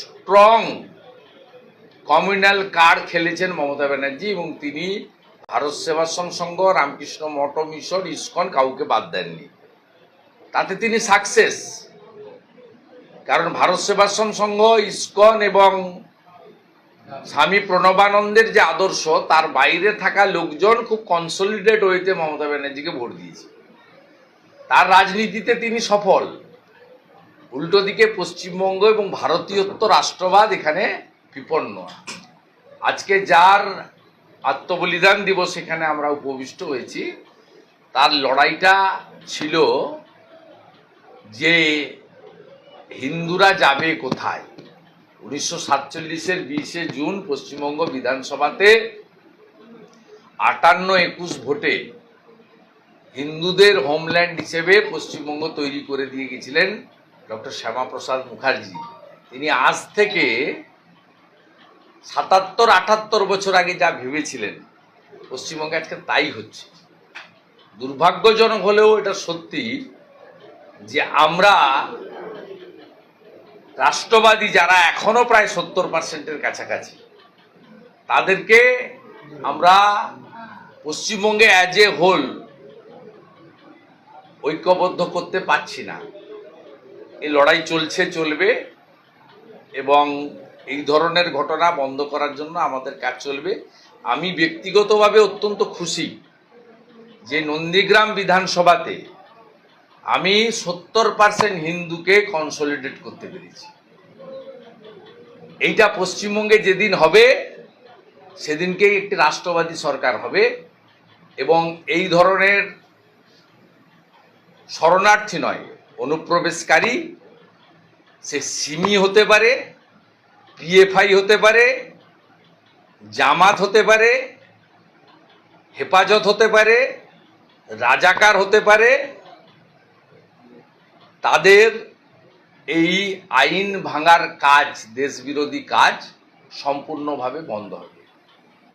Strong communal card খেলেছেন মমতা ব্যানার্জি এবং তিনি ভারত সেবাশ্রম সংঘ রামকৃষ্ণ মঠ মিশন, ইস্কন কাউকে বাদ দেননি। তাতে তিনি সাকসেস কারণ ভারত সেবাশ্রম সংঘ ইস্কন এবং স্বামী প্রণবানন্দের যে আদর্শ, তার বাইরে থাকা লোকজন খুব কনসলিডেট হইতে মমতা ব্যানার্জিকে ভোট দিয়েছে। তার রাজনীতিতে তিনি সফল। উল্টো দিকে পশ্চিমবঙ্গ এবং ভারতীয়ত্ব রাষ্ট্রবাদ এখানে বিপন্ন। আজকে যার আত্মবলিদান দিবস এখানে আমরা উপবিষ্ট হয়েছি, তার লড়াইটা ছিল যে হিন্দুরা যাবে কোথায়? উনিশশো সাতচল্লিশের বিশে জুন পশ্চিমবঙ্গ বিধানসভাতে আটান্ন একুশ ভোটে হিন্দুদের হোমল্যান্ড হিসেবে পশ্চিমবঙ্গ তৈরি করে দিয়ে গেছিলেন। ডক্টর শ্যামাপ্রসাদ মুখার্জি, তিনি আজ থেকে সাতাত্তর, আটাত্তর বছর আগে যা ভেবেছিলেন, পশ্চিমবঙ্গে আজকে তাই হচ্ছে। দুর্ভাগ্যজনক হলেও এটা সত্যি যে আমরা রাষ্ট্রবাদী যারা এখনও প্রায় সত্তর পার্সেন্টের কাছাকাছি, তাদেরকে আমরা পশ্চিমবঙ্গে অ্যাজ এ হোল ঐক্যবদ্ধ করতে পারছি না। এই লড়াই চলছে, চলবে এবং এই ধরনের ঘটনা বন্ধ করার জন্য আমাদের কাজ চলবে। আমি ব্যক্তিগতভাবে অত্যন্ত খুশি যে নন্দীগ্রাম বিধানসভাতে আমি সত্তর পার্সেন্ট হিন্দুকে কনসলিডেট করতে পেরেছি। এইটা পশ্চিমবঙ্গে যেদিন হবে, সেদিনকেই একটি রাষ্ট্রবাদী সরকার হবে এবং এই ধরনের শরণার্থী নয় অনুপ্রবেশকারী, সে সিমি হতে পারে, পিএফআই হতে পারে, জামাত হতে পারে, হেফাজত হতে পারে, রাজাকার হতে পারে, তাদের এই আইন ভাঙার কাজ, দেশবিরোধী কাজ সম্পূর্ণভাবে বন্ধ হবে